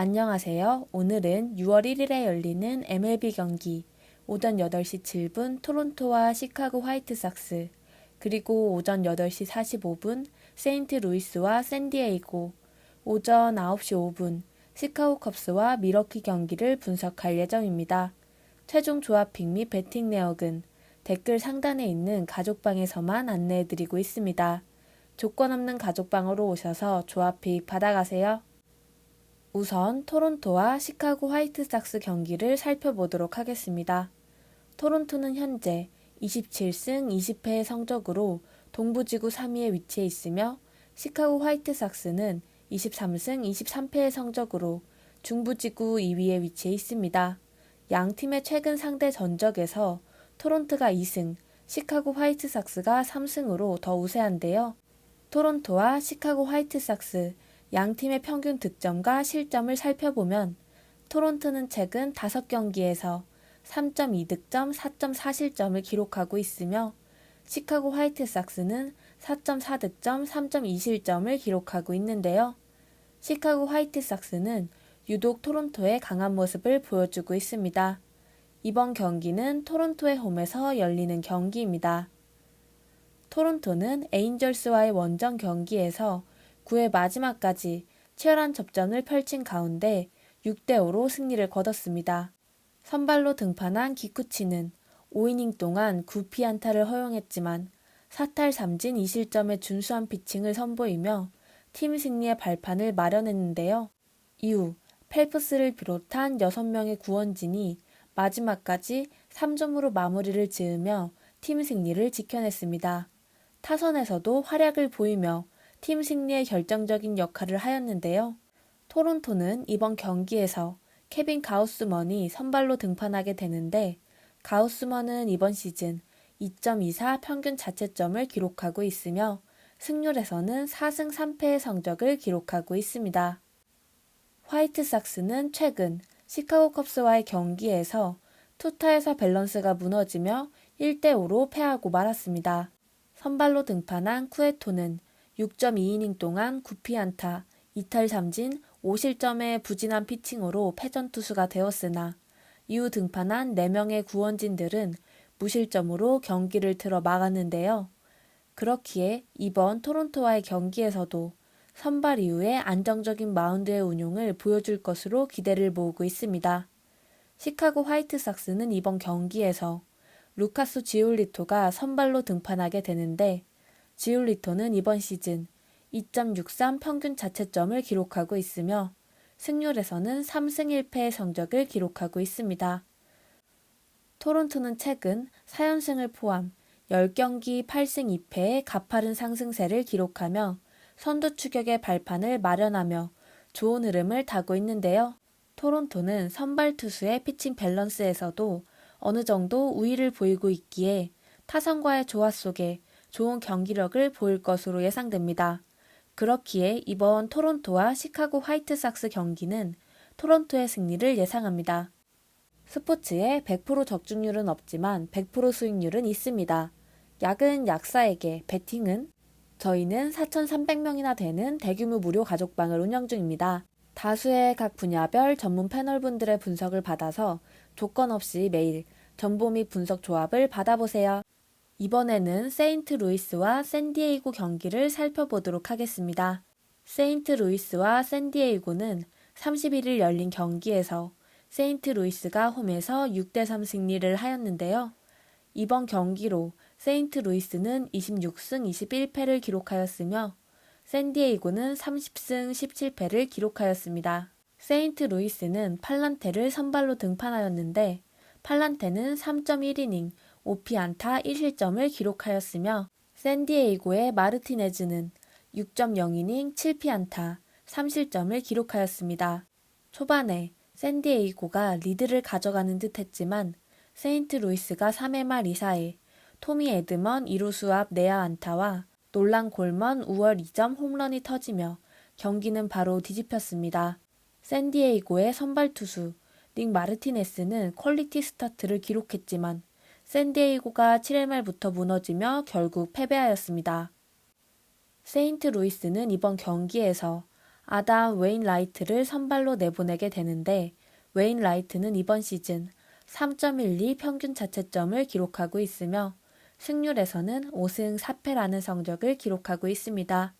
안녕하세요. 오늘은 6월 1일에 열리는 MLB 경기 오전 8시 7분 토론토와 시카고 화이트삭스 그리고 오전 8시 45분 세인트 루이스와 샌디에이고 오전 9시 5분 시카고 컵스와 미러키 경기를 분석할 예정입니다. 최종 조합픽 및 배팅 내역은 댓글 상단에 있는 가족방에서만 안내해드리고 있습니다. 조건 없는 가족방으로 오셔서 조합픽 받아가세요. 우선 토론토와 시카고 화이트삭스 경기를 살펴보도록 하겠습니다. 토론토는 현재 27승 20패의 성적으로 동부지구 3위에 위치해 있으며 시카고 화이트삭스는 23승 23패의 성적으로 중부지구 2위에 위치해 있습니다. 양 팀의 최근 상대 전적에서 토론토가 2승, 시카고 화이트삭스가 3승으로 더 우세한데요. 토론토와 시카고 화이트삭스 양 팀의 평균 득점과 실점을 살펴보면 토론토는 최근 5경기에서 3.2득점, 4.4실점을 기록하고 있으며 시카고 화이트삭스는 4.4득점, 3.2실점을 기록하고 있는데요. 시카고 화이트삭스는 유독 토론토의 강한 모습을 보여주고 있습니다. 이번 경기는 토론토의 홈에서 열리는 경기입니다. 토론토는 에인절스와의 원정 경기에서 9회 마지막까지 치열한 접전을 펼친 가운데 6대5로 승리를 거뒀습니다. 선발로 등판한 기쿠치는 5이닝 동안 9피 안타를 허용했지만 4탈 3진 2실점의 준수한 피칭을 선보이며 팀 승리의 발판을 마련했는데요. 이후 펠프스를 비롯한 6명의 구원진이 마지막까지 3점으로 마무리를 지으며 팀 승리를 지켜냈습니다. 타선에서도 활약을 보이며 팀 승리에 결정적인 역할을 하였는데요. 토론토는 이번 경기에서 케빈 가우스먼이 선발로 등판하게 되는데 가우스먼은 이번 시즌 2.24 평균 자책점을 기록하고 있으며 승률에서는 4승 3패의 성적을 기록하고 있습니다. 화이트삭스는 최근 시카고 컵스와의 경기에서 투타에서 밸런스가 무너지며 1대5로 패하고 말았습니다. 선발로 등판한 쿠에토는 6.2이닝 동안 9피안타, 2탈 3진, 5실점의 부진한 피칭으로 패전 투수가 되었으나 이후 등판한 4명의 구원진들은 무실점으로 경기를 틀어 막았는데요. 그렇기에 이번 토론토와의 경기에서도 선발 이후에 안정적인 마운드의 운용을 보여줄 것으로 기대를 모으고 있습니다. 시카고 화이트삭스는 이번 경기에서 루카스 지올리토가 선발로 등판하게 되는데 지올리토는 이번 시즌 2.63 평균 자책점을 기록하고 있으며 승률에서는 3승 1패의 성적을 기록하고 있습니다. 토론토는 최근 4연승을 포함 10경기 8승 2패의 가파른 상승세를 기록하며 선두 추격의 발판을 마련하며 좋은 흐름을 타고 있는데요. 토론토는 선발 투수의 피칭 밸런스에서도 어느 정도 우위를 보이고 있기에 타선과의 조화 속에 좋은 경기력을 보일 것으로 예상됩니다. 그렇기에 이번 토론토와 시카고 화이트삭스 경기는 토론토의 승리를 예상합니다. 스포츠에 100% 적중률은 없지만 100% 수익률은 있습니다. 약은 약사에게, 베팅은 저희는 4,300명이나 되는 대규모 무료 가족방을 운영 중입니다. 다수의 각 분야별 전문 패널분들의 분석을 받아서 조건 없이 매일 정보 및 분석 조합을 받아보세요. 이번에는 세인트 루이스와 샌디에이고 경기를 살펴보도록 하겠습니다. 세인트 루이스와 샌디에이고는 31일 열린 경기에서 세인트 루이스가 홈에서 6대3 승리를 하였는데요. 이번 경기로 세인트 루이스는 26승 21패를 기록하였으며 샌디에이고는 30승 17패를 기록하였습니다. 세인트 루이스는 팔란테를 선발로 등판하였는데 팔란테는 3.1이닝 5피안타 1실점을 기록하였으며 샌디에이고의 마르티네즈는 6.0이닝 7피안타 3실점을 기록하였습니다. 초반에 샌디에이고가 리드를 가져가는 듯 했지만 세인트 루이스가 3회 말 2사에 토미 에드먼 2루수 앞 내야 안타와 놀란 골먼 5월 2점 홈런이 터지며 경기는 바로 뒤집혔습니다. 샌디에이고의 선발 투수 닉 마르티네스는 퀄리티 스타트를 기록했지만 샌디에이고가 7회 말부터 무너지며 결국 패배하였습니다. 세인트 루이스는 이번 경기에서 아담 웨인 라이트를 선발로 내보내게 되는데 웨인 라이트는 이번 시즌 3.12 평균 자책점을 기록하고 있으며 승률에서는 5승 4패라는 성적을 기록하고 있습니다.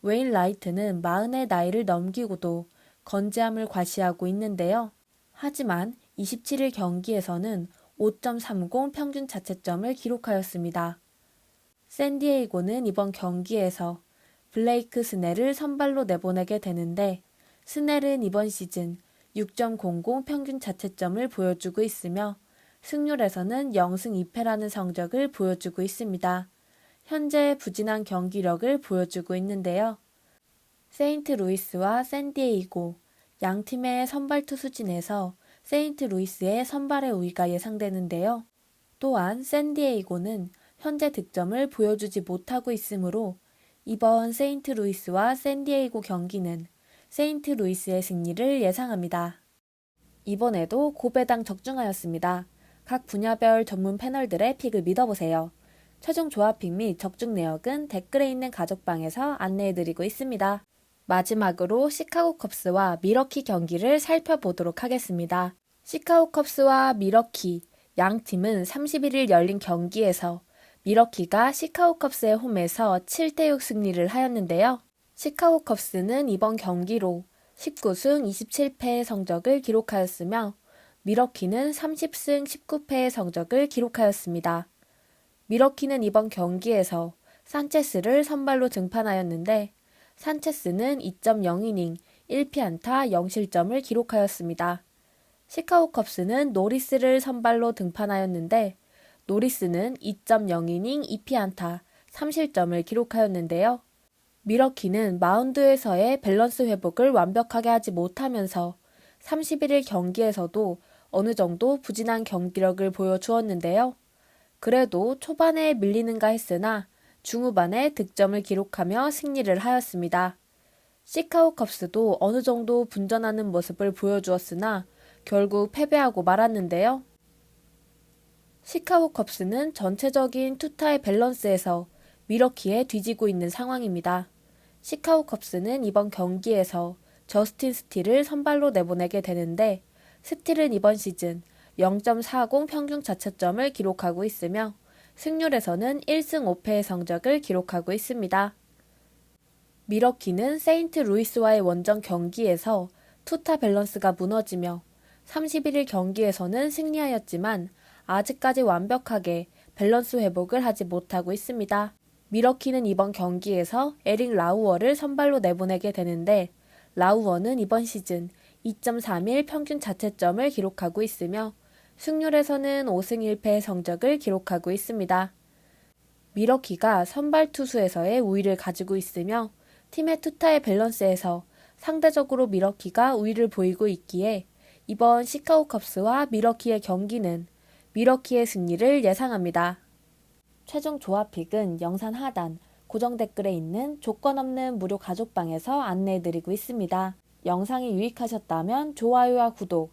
웨인 라이트는 마흔의 나이를 넘기고도 건재함을 과시하고 있는데요. 하지만 27일 경기에서는 5.30 평균 자책점을 기록하였습니다. 샌디에이고는 이번 경기에서 블레이크 스넬을 선발로 내보내게 되는데 스넬은 이번 시즌 6.00 평균 자책점을 보여주고 있으며 승률에서는 0승 2패라는 성적을 보여주고 있습니다. 현재 부진한 경기력을 보여주고 있는데요. 세인트 루이스와 샌디에이고 양 팀의 선발 투수진에서 세인트 루이스의 선발의 우위가 예상되는데요. 또한 샌디에이고는 현재 득점을 보여주지 못하고 있으므로 이번 세인트 루이스와 샌디에이고 경기는 세인트 루이스의 승리를 예상합니다. 이번에도 고배당 적중하였습니다. 각 분야별 전문 패널들의 픽을 믿어보세요. 최종 조합픽 및 적중 내역은 댓글에 있는 가족방에서 안내해드리고 있습니다. 마지막으로 시카고 컵스와 미러키 경기를 살펴보도록 하겠습니다. 시카고 컵스와 미러키 양 팀은 31일 열린 경기에서 미러키가 시카고 컵스의 홈에서 7대6 승리를 하였는데요. 시카고 컵스는 이번 경기로 19승 27패의 성적을 기록하였으며 미러키는 30승 19패의 성적을 기록하였습니다. 미러키는 이번 경기에서 산체스를 선발로 등판하였는데 산체스는 2.0이닝 1피안타 0실점을 기록하였습니다. 시카고 컵스는 노리스를 선발로 등판하였는데 노리스는 2.0이닝 2피안타 3실점을 기록하였는데요. 미러키는 마운드에서의 밸런스 회복을 완벽하게 하지 못하면서 31일 경기에서도 어느 정도 부진한 경기력을 보여주었는데요. 그래도 초반에 밀리는가 했으나 중후반에 득점을 기록하며 승리를 하였습니다. 시카고 컵스도 어느 정도 분전하는 모습을 보여주었으나 결국 패배하고 말았는데요. 시카고 컵스는 전체적인 투타의 밸런스에서 미러키에 뒤지고 있는 상황입니다. 시카고 컵스는 이번 경기에서 저스틴 스틸을 선발로 내보내게 되는데 스틸은 이번 시즌 0.40 평균 자책점을 기록하고 있으며 승률에서는 1승 5패의 성적을 기록하고 있습니다. 미러키는 세인트 루이스와의 원정 경기에서 투타 밸런스가 무너지며 31일 경기에서는 승리하였지만 아직까지 완벽하게 밸런스 회복을 하지 못하고 있습니다. 미러키는 이번 경기에서 에릭 라우어를 선발로 내보내게 되는데 라우어는 이번 시즌 2.31 평균 자책점을 기록하고 있으며 승률에서는 5승 1패의 성적을 기록하고 있습니다. 미러키가 선발 투수에서의 우위를 가지고 있으며 팀의 투타의 밸런스에서 상대적으로 미러키가 우위를 보이고 있기에 이번 시카고 컵스와 미러키의 경기는 미러키의 승리를 예상합니다. 최종 조합픽은 영상 하단 고정 댓글에 있는 조건 없는 무료 가족방에서 안내해드리고 있습니다. 영상이 유익하셨다면 좋아요와 구독,